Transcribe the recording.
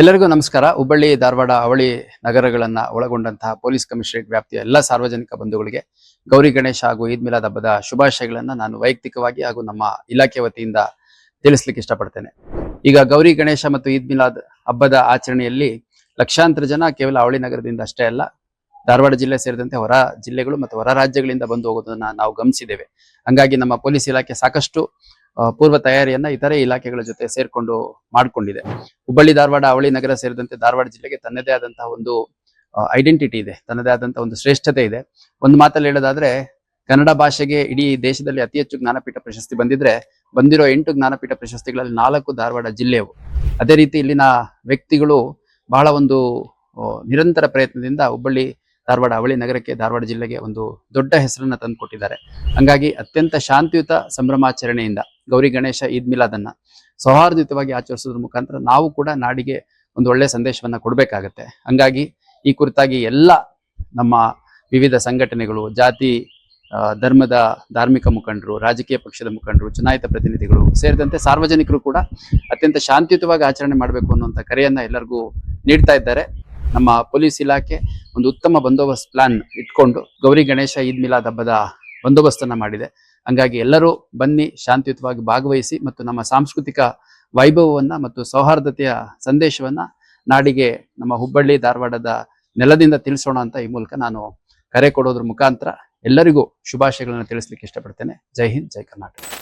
ಎಲ್ಲರಿಗೂ ನಮಸ್ಕಾರ. ಹುಬ್ಬಳ್ಳಿ, ಧಾರವಾಡ, ಅವಳಿ ನಗರಗಳನ್ನ ಒಳಗೊಂಡಂತಹ ಪೊಲೀಸ್ ಕಮಿಷನರೇಟ್ ವ್ಯಾಪ್ತಿಯ ಎಲ್ಲ ಸಾರ್ವಜನಿಕ ಬಂಧುಗಳಿಗೆ ಗೌರಿ ಗಣೇಶ ಹಾಗೂ ಈದ್ ಮಿಲಾದ್ ಹಬ್ಬದ ಶುಭಾಶಯಗಳನ್ನ ನಾನು ವೈಯಕ್ತಿಕವಾಗಿ ಹಾಗೂ ನಮ್ಮ ಇಲಾಖೆ ವತಿಯಿಂದ ತಿಳಿಸ್ಲಿಕ್ಕೆ ಇಷ್ಟಪಡ್ತೇನೆ. ಈಗ ಗೌರಿ ಗಣೇಶ ಮತ್ತು ಈದ್ ಮಿಲಾದ್ ಹಬ್ಬದ ಆಚರಣೆಯಲ್ಲಿ ಲಕ್ಷಾಂತರ ಜನ ಕೇವಲ ಅವಳಿ ನಗರದಿಂದ ಅಷ್ಟೇ ಅಲ್ಲ, ಧಾರವಾಡ ಜಿಲ್ಲೆ ಸೇರಿದಂತೆ ಹೊರ ಜಿಲ್ಲೆಗಳು ಮತ್ತು ಹೊರ ರಾಜ್ಯಗಳಿಂದ ಬಂದು ಹೋಗೋದನ್ನ ನಾವು ಗಮನಿಸಿದ್ದೇವೆ. ಹಂಗಾಗಿ ನಮ್ಮ ಪೊಲೀಸ್ ಇಲಾಖೆ ಸಾಕಷ್ಟು ಪೂರ್ವ ತಯಾರಿಯನ್ನ ಇತರೆ ಇಲಾಖೆಗಳ ಜೊತೆ ಸೇರ್ಕೊಂಡು ಮಾಡಿಕೊಂಡಿದೆ. ಹುಬ್ಬಳ್ಳಿ, ಧಾರವಾಡ, ಅವಳಿ ನಗರ ಸೇರಿದಂತೆ ಧಾರವಾಡ ಜಿಲ್ಲೆಗೆ ತನ್ನದೇ ಆದಂತಹ ಒಂದು ಐಡೆಂಟಿಟಿ ಇದೆ. ತನ್ನದೇ ಆದಂತಹ ಒಂದು ಶ್ರೇಷ್ಠತೆ ಇದೆ. ಒಂದು ಮಾತಲ್ಲಿ ಹೇಳೋದಾದ್ರೆ, ಕನ್ನಡ ಭಾಷೆಗೆ ಇಡೀ ದೇಶದಲ್ಲಿ ಅತಿ ಹೆಚ್ಚು ಜ್ಞಾನಪೀಠ ಪ್ರಶಸ್ತಿ ಬಂದಿದ್ರೆ, ಬಂದಿರೋ ಎಂಟು ಜ್ಞಾನಪೀಠ ಪ್ರಶಸ್ತಿಗಳಲ್ಲಿ ನಾಲ್ಕು ಧಾರವಾಡ ಜಿಲ್ಲೆಯವು. ಅದೇ ರೀತಿ ಇಲ್ಲಿನ ವ್ಯಕ್ತಿಗಳು ಬಹಳ ಒಂದು ನಿರಂತರ ಪ್ರಯತ್ನದಿಂದ ಹುಬ್ಬಳ್ಳಿ, ಧಾರವಾಡ, ಅವಳಿ ನಗರಕ್ಕೆ ಧಾರವಾಡ ಜಿಲ್ಲೆಗೆ ಒಂದು ದೊಡ್ಡ ಹೆಸರನ್ನ ತಂದುಕೊಟ್ಟಿದ್ದಾರೆ. ಹಂಗಾಗಿ ಅತ್ಯಂತ ಶಾಂತಿಯುತ ಸಂಭ್ರಮಾಚರಣೆಯಿಂದ ಗೌರಿ ಗಣೇಶ ಈದ್ ಮಿಲಾದನ್ನ ಸೌಹಾರ್ದಯುತವಾಗಿ ಆಚರಿಸೋದ್ರ ಮುಖಾಂತರ ನಾವು ಕೂಡ ನಾಡಿಗೆ ಒಂದು ಒಳ್ಳೆ ಸಂದೇಶವನ್ನ ಕೊಡಬೇಕಾಗತ್ತೆ. ಹಂಗಾಗಿ ಈ ಕುರಿತಾಗಿ ಎಲ್ಲ ನಮ್ಮ ವಿವಿಧ ಸಂಘಟನೆಗಳು, ಜಾತಿ ಧರ್ಮದ ಧಾರ್ಮಿಕ ಮುಖಂಡರು, ರಾಜಕೀಯ ಪಕ್ಷದ ಮುಖಂಡರು, ಚುನಾಯಿತ ಪ್ರತಿನಿಧಿಗಳು ಸೇರಿದಂತೆ ಸಾರ್ವಜನಿಕರು ಕೂಡ ಅತ್ಯಂತ ಶಾಂತಿಯುತವಾಗಿ ಆಚರಣೆ ಮಾಡಬೇಕು ಅನ್ನುವಂಥ ಕರೆಯನ್ನ ಎಲ್ಲರಿಗೂ ನೀಡ್ತಾ ಇದ್ದಾರೆ. ನಮ್ಮ ಪೊಲೀಸ್ ಇಲಾಖೆ ಒಂದು ಉತ್ತಮ ಬಂದೋಬಸ್ತ್ ಪ್ಲಾನ್ ಇಟ್ಕೊಂಡು ಗೌರಿ ಗಣೇಶ ಈದ್ ಮಿಲಾದ್ ಹಬ್ಬದ ಬಂದೋಬಸ್ತನ್ನ ಮಾಡಿದೆ. ಹಂಗಾಗಿ ಎಲ್ಲರೂ ಬನ್ನಿ, ಶಾಂತಿಯುತವಾಗಿ ಭಾಗವಹಿಸಿ ಮತ್ತು ನಮ್ಮ ಸಾಂಸ್ಕೃತಿಕ ವೈಭವವನ್ನ ಮತ್ತು ಸೌಹಾರ್ದತೆಯ ಸಂದೇಶವನ್ನ ನಾಡಿಗೆ ನಮ್ಮ ಹುಬ್ಬಳ್ಳಿ, ಧಾರವಾಡದ ನೆಲದಿಂದ ತಿಳಿಸೋಣ ಅಂತ ಈ ಮೂಲಕ ನಾನು ಕರೆ ಕೊಡೋದ್ರ ಮುಖಾಂತರ ಎಲ್ಲರಿಗೂ ಶುಭಾಶಯಗಳನ್ನು ತಿಳಿಸ್ಲಿಕ್ಕೆ ಇಷ್ಟಪಡ್ತೇನೆ. ಜೈ ಹಿಂದ್, ಜೈ ಕರ್ನಾಟಕ.